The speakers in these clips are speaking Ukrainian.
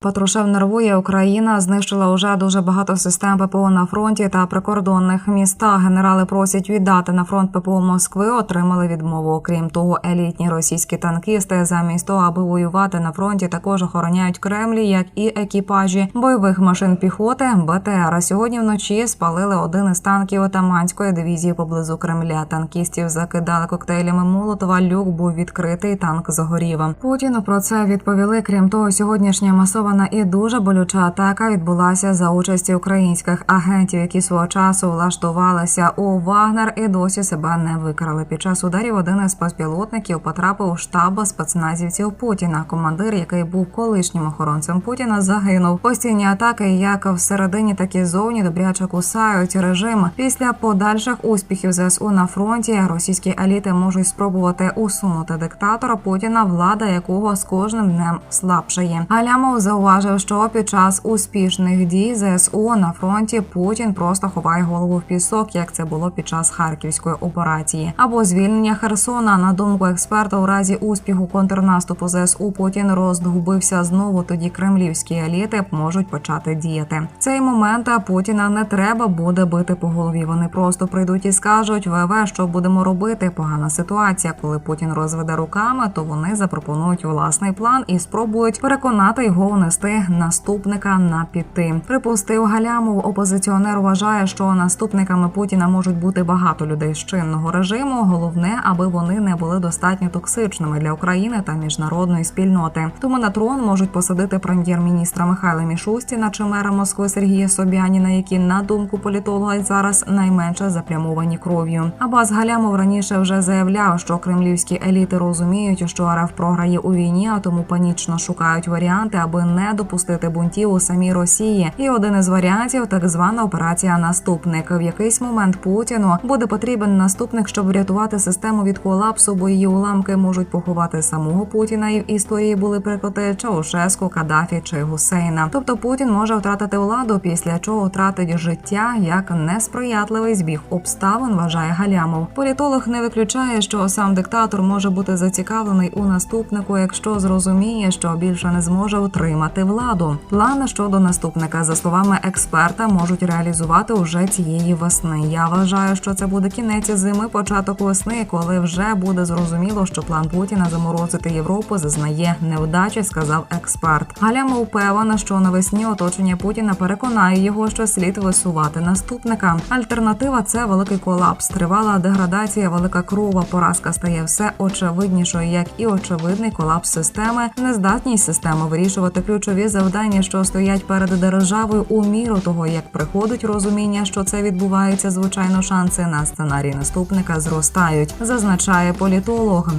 Патрушев нервує Україна знищила уже дуже багато систем ППО на фронті та прикордонних містах. Генерали просять віддати на фронт ППО Москви. Отримали відмову. Окрім того, елітні російські танкісти замість того, аби воювати на фронті, також охороняють Кремлі, як і екіпажі бойових машин піхоти БТР. Сьогодні вночі спалили один із танків отаманської дивізії поблизу Кремля. Танкістів закидали коктейлями Молотова. Люк був відкритий. Танк загорів. Путіну про це відповіли. Крім того, сьогоднішня масова масована і дуже болюча атака відбулася за участі українських агентів, які свого часу влаштувалися у Вагнер і досі себе не викрали. Під час ударів один із безпілотників потрапив у штаб спецназівців Путіна. Командир, який був колишнім охоронцем Путіна, загинув. Постійні атаки, як всередині, так і зовні добряче кусають режим. Після подальших успіхів ЗСУ на фронті російські еліти можуть спробувати усунути диктатора Путіна, влада якого з кожним днем слабшає. Галямов зауважив, що під час успішних дій ЗСУ на фронті Путін просто ховає голову в пісок, як це було під час харківської операції, або звільнення Херсона. На думку експерта, у разі успіху контрнаступу ЗСУ Путін роздгубився знову. Тоді кремлівські еліти можуть почати діяти. Цей момент Путіна не треба буде бити по голові. Вони просто прийдуть і скажуть: ВВ, що будемо робити? Погана ситуація. Коли Путін розведе руками, то вони запропонують власний план і спробують переконати його унести наступника на піти. Припустив Галямов. Опозиціонер вважає, що наступниками Путіна можуть бути багато людей з чинного режиму. Головне, аби вони не були достатньо токсичними для України та міжнародної спільноти. Тому на трон можуть посадити прем'єр-міністра Михайла Мішустіна чи мера Москви Сергія Собяніна, які на думку політолога зараз найменше заплямовані кров'ю. Абаз Галямов раніше вже заявляв, що кремлівські еліти розуміють, що РФ програє у війні, а тому панічно шукають варіанти, аби не допустити бунтів у самій Росії. І один із варіантів так звана операція Наступник. В якийсь момент Путіну буде потрібен наступник, щоб врятувати систему від колапсу, бо її уламки можуть поховати самого Путіна. І в історії були приклади Чаушеску, Кадафі чи Гусейна. Тобто Путін може втратити владу, після чого втратить життя як несприятливий збіг обставин. Вважає Галямов. Політолог не виключає, що сам диктатор може бути зацікавлений у наступнику, якщо зрозуміє, що більше не зможе утримати владу. Плани щодо наступника, за словами експерта, можуть реалізувати уже цієї весни. Я вважаю, що це буде кінець зими, початок весни, коли вже буде зрозуміло, що план Путіна заморозити Європу зазнає невдачі, сказав експерт. Галямов впевнена, що навесні оточення Путіна переконає його, що слід висувати наступника. Альтернатива це великий колапс, тривала деградація, велика крова. Поразка стає все очевиднішою, як і очевидний колапс системи, нездатність системи вирішувати ключові завдання, що стоять перед державою у міру того, як приходить розуміння, що це відбувається. Звичайно, шанси на сценарій наступника зростають, зазначає політолог.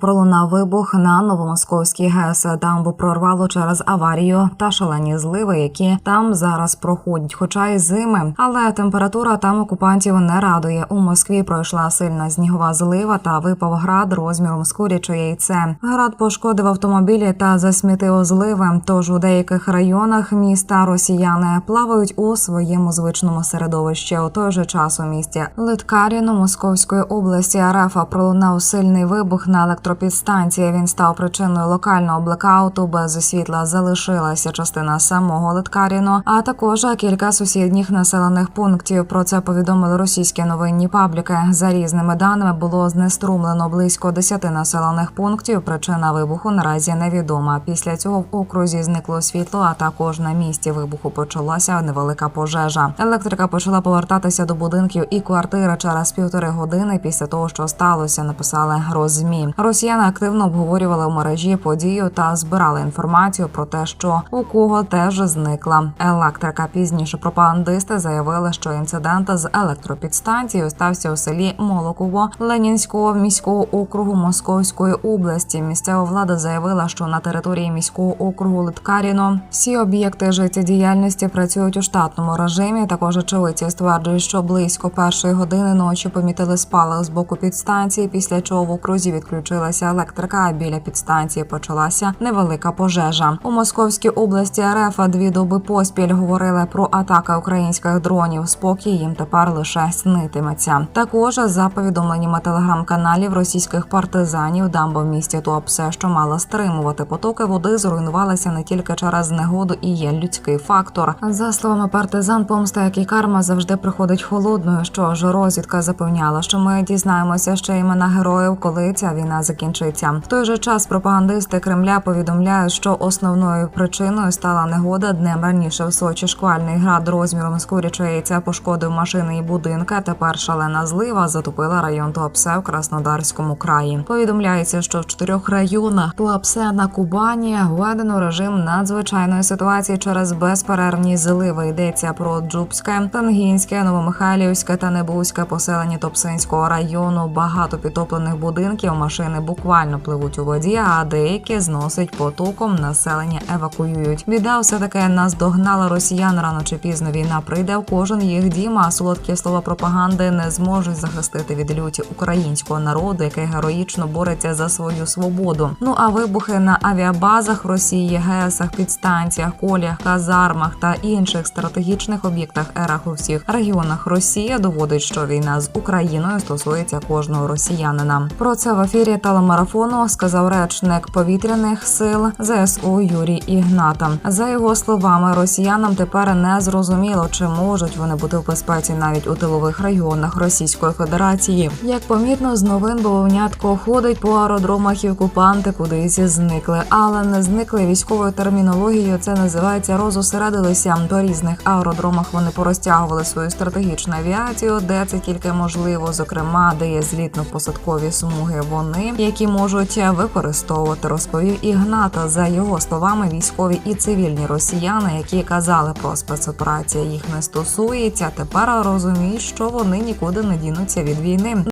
Пролунав вибух на новомосковській ГЕС. Дамбу прорвало через аварію та шалені зливи, які там зараз проходять, хоча й зими. Але температура там окупантів не радує. У Москві пройшла сильна снігова злива та випав град розміром з куряче яйце. Град пошкодив автомобілі та засмітив зливи. Тож у деяких районах міста росіяни плавають у своєму звичному середовищі. У той же час у місті Литкаріно Московської області РФ пролунав сильний вибух на електро електропідстанції. Він став причиною локального блекауту. Без світла залишилася частина самого Литкаріно, а також кілька сусідніх населених пунктів. Про це повідомили російські новинні пабліки. За різними даними було знеструмлено близько 10 населених пунктів. Причина вибуху наразі невідома. Після цього в окрузі зникло світло, а також на місці вибуху почалася невелика пожежа. Електрика почала повертатися до будинків і квартири через півтори години після того, що сталося. Написали розмі. Росіяни активно обговорювали в мережі подію та збирали інформацію про те, що у кого теж зникла електрика. Пізніше пропагандисти заявили, що інцидент з електропідстанцією стався у селі Молоково Ленінського міського округу Московської області. Місцева влада заявила, що на території міського округу Литкаріно всі об'єкти життєдіяльності працюють у штатному режимі. Також очевидці стверджують, що близько першої години ночі помітили спалах з боку підстанції, після чого в окрузі відключили відключилася електрика. а Біля підстанції почалася невелика пожежа. У Московській області РФ дві доби поспіль говорили про атаки українських дронів. Спокій їм тепер лише снитиметься. Також за повідомленнями телеграм-каналів російських партизанів, дамба в місті Туапсе, що мала стримувати потоки води, зруйнувалася не тільки через негоду і є людський фактор. За словами партизан, помста, як і карма завжди приходить холодною. Що ж розвідка запевняла, що ми дізнаємося ще імена героїв, коли ця війна закінчиться. В той же час пропагандисти Кремля повідомляють, що основною причиною стала негода днем раніше в Сочі. Шквальний град розміром з куряче яйця пошкодив машини і будинки. Тепер шалена злива затопила район Туапсе в Краснодарському краї. Повідомляється, що в чотирьох районах Туапсе на Кубані введено режим надзвичайної ситуації через безперервні зливи. Йдеться про Джубське, Тангінське, Новомихайлівське та Небузьке поселення Топсинського району. Багато підтоплених будинків машини буквально пливуть у воді, а деякі зносить потоком. Населення евакуюють. Біда все таки наздогнала росіян. Рано чи пізно війна прийде в кожен їх дім. А солодкі слова пропаганди не зможуть захистити від люті українського народу, який героїчно бореться за свою свободу. Ну а вибухи на авіабазах Росії, ГЕСах, підстанціях, колях, казармах та інших стратегічних об'єктах ерах у всіх регіонах Росії доводить, що війна з Україною стосується кожного росіянина. Про це в ефірі телемарафону сказав речник повітряних сил ЗСУ Юрій Ігната. За його словами, росіянам тепер не зрозуміло, чи можуть вони бути в безпеці навіть у тилових районах Російської Федерації. Як помітно, з новин бововнятко ходить по аеродромах і окупанти кудись зникли, але не зникли військовою термінологією. Це називається розосередилися по різних аеродромах. Вони порозтягували свою стратегічну авіацію, де це тільки можливо, зокрема, де є злітно-посадкові смуги. Вони які можуть використовувати, розповів Ігната. За його словами, військові і цивільні росіяни, які казали про спецоперація їх не стосується. Тепер розуміють, що вони нікуди не дінуться від війни.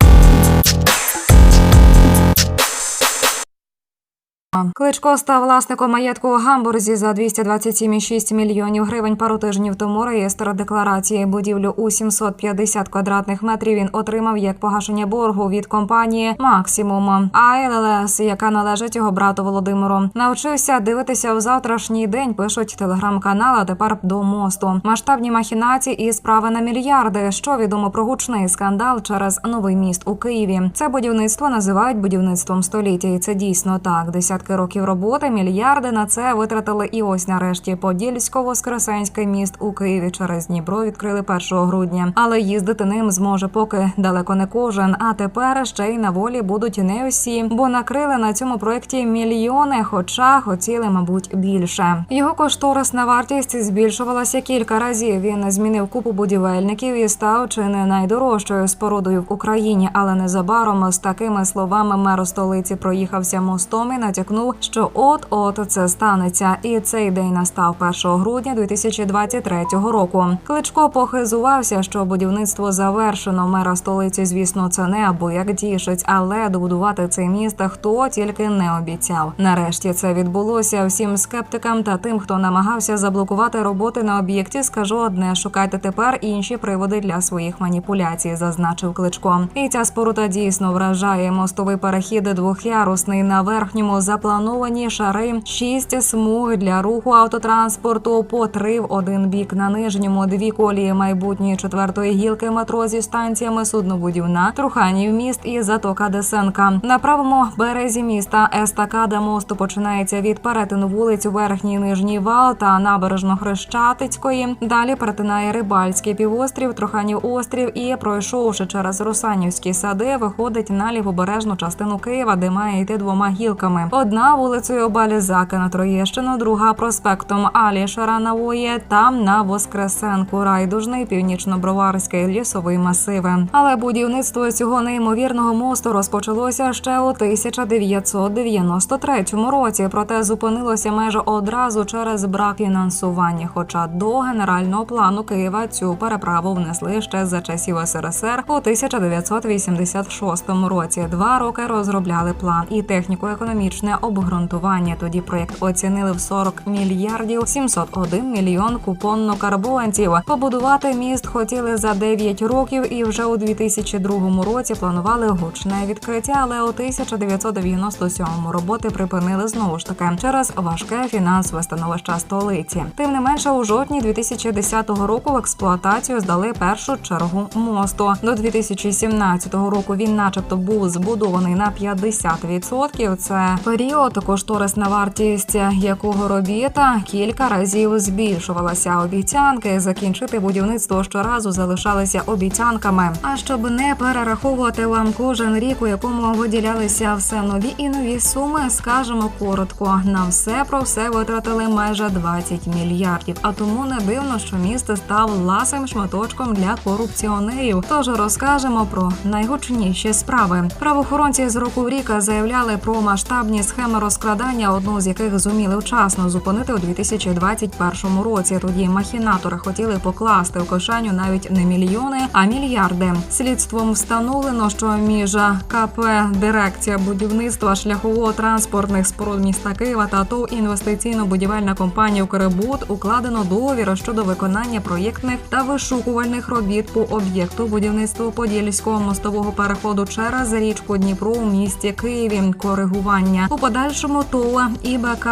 Кличко став власником маєтку у Гамбурзі за 227,6 мільйонів гривень пару тижнів тому. Реєстр декларації будівлю у 750 квадратних метрів він отримав як погашення боргу від компанії Максимум АЛЛС, яка належить його брату Володимиру. Навчився дивитися в завтрашній день. Пишуть телеграм-канал. а Тепер до мосту. Масштабні махінації і справи на мільярди. Що відомо про гучний скандал через новий міст у Києві. Це будівництво називають будівництвом століття, і це дійсно так. Десятки років роботи, мільярди на це витратили. І ось нарешті Подільсько-Воскресенський міст у Києві через Дніпро відкрили 1 грудня. Але їздити ним зможе поки далеко не кожен. А тепер ще й на волі будуть не усі, бо накрили на цьому проєкті мільйони, хоча хотіли, мабуть, більше. Його кошторисна вартість збільшувалася кілька разів. Він змінив купу будівельників і став чи не найдорожчою спорудою в Україні, але незабаром з такими словами мер столиці проїхався мостом і натякнув, що от-от це станеться. І цей день настав 1 грудня 2023 року. Кличко похизувався, що будівництво завершено. Мера столиці, звісно, це не або як тішить, але добудувати цей міст хто тільки не обіцяв. Нарешті це відбулося всім скептикам та тим, хто намагався заблокувати роботи на об'єкті. Скажу одне: шукайте тепер інші приводи для своїх маніпуляцій, зазначив кличко. І ця споруда дійсно вражає мостовий перехід двохярусний на верхньому заплановані шари, шість смуг для руху автотранспорту по три в один бік на нижньому дві колії майбутньої четвертої гілки метро зі станціями суднобудівна, Труханів міст і затока Десенка. На правому березі міста естакада мосту починається від перетину вулиць верхній нижній вал та набережно Хрещатицької. Далі перетинає Рибальський півострів, Труханів острів і пройшовши через Русанівські сади, виходить на лівобережну частину Києва, де має йти двома гілками. Одна вулицею Балізака на Троєщину, друга проспектом Алі Шаранової, там на Воскресенку, Райдужний, Північно-Броварський, лісовий масиви. Але будівництво цього неймовірного мосту розпочалося ще у 1993 році. Проте зупинилося майже одразу через брак фінансування. Хоча до генерального плану Києва цю переправу внесли ще за часів СРСР у 1986 році. Два роки розробляли план і техніко-економічне обґрунтування. Тоді проєкт оцінили в 40 мільярдів 701 мільйон купонно-карбованців. Побудувати міст хотіли за 9 років, і вже у 2002 році планували гучне відкриття. Але у 1997 роботи припинили знову ж таки через важке фінансове становище столиці. Тим не менше, у жовтні 2010 року в експлуатацію здали першу чергу мосту. До 2017 року він, начебто, був збудований на 50%. Це період, кошторисна вартість якого робіта кілька разів збільшувалася. Обіцянки закінчити будівництво щоразу залишалися обіцянками. А щоб не перераховувати вам кожен рік, у якому виділялися все нові і нові суми, скажемо коротко: на все про все витратили майже 20 мільярдів. А тому не дивно, що місто став ласим шматочком для корупціонерів. Тож розкажемо про найгучніші справи. Правоохоронці з року в рік заявляли про масштабні схеми розкрадання, одну з яких зуміли вчасно зупинити у 2021 році. Тоді махінатори хотіли покласти у кишеню навіть не мільйони, а мільярди. Слідством встановлено, що між КП дирекція будівництва шляхово-транспортних споруд міста Києва та ТОВ інвестиційно-будівельна компанія «Укрбуд» укладено договір щодо виконання проєктних та вишукувальних робіт по об'єкту будівництва Подільського мостового переходу через річку Дніпро у місті Києві. Коригування у подальшому ТОВ і БК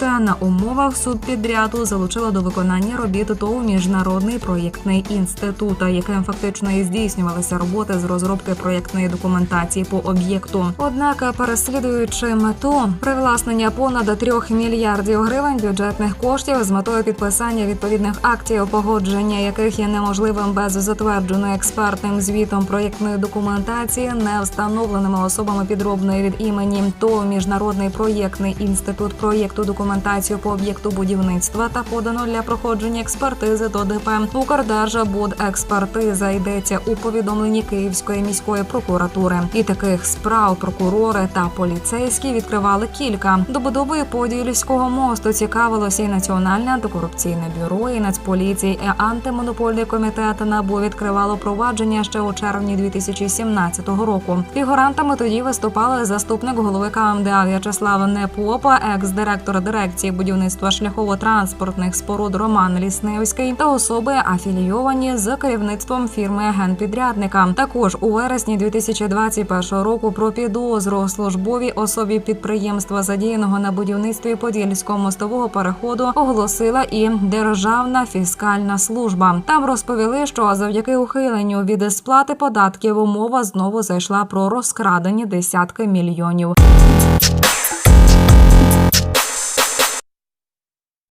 на умовах субпідряду залучила до виконання робіт ТОВ міжнародний проєктний інститут, яким фактично і здійснювалися роботи з розробки проєктної документації по об'єкту. Однак, переслідуючи мету привласнення понад 3 мільярдів гривень бюджетних коштів з метою підписання відповідних актів, погодження яких є неможливим без затвердженої експертним звітом проєктної документації, не встановленими особами підробної від імені ТОВ міжнародний проєктний інститут проєкту документацію по об'єкту будівництва та подано для проходження експертизи до ДП «Укрдержбудекспертиза» йдеться у повідомленні Київської міської прокуратури. І таких справ прокурори та поліцейські відкривали кілька. Добудовою Подільського мосту цікавилося і Національне антикорупційне бюро, і Нацполіції, і антимонопольний комітет НАБУ відкривало провадження ще у червні 2017 року. Фігурантами тоді виступали заступник голови КМДА В'ячеслав Непопа, екс-директор дирекції будівництва шляхово-транспортних споруд Роман Лісневський та особи афілійовані з керівництвом фірми генпідрядника. Також у вересні 2021 року про підозру службовій особі підприємства, задіяного на будівництві Подільського мостового переходу, оголосила і Державна фіскальна служба. Там розповіли, що завдяки ухиленню від сплати податків мова знову зайшла про розкрадені десятки мільйонів.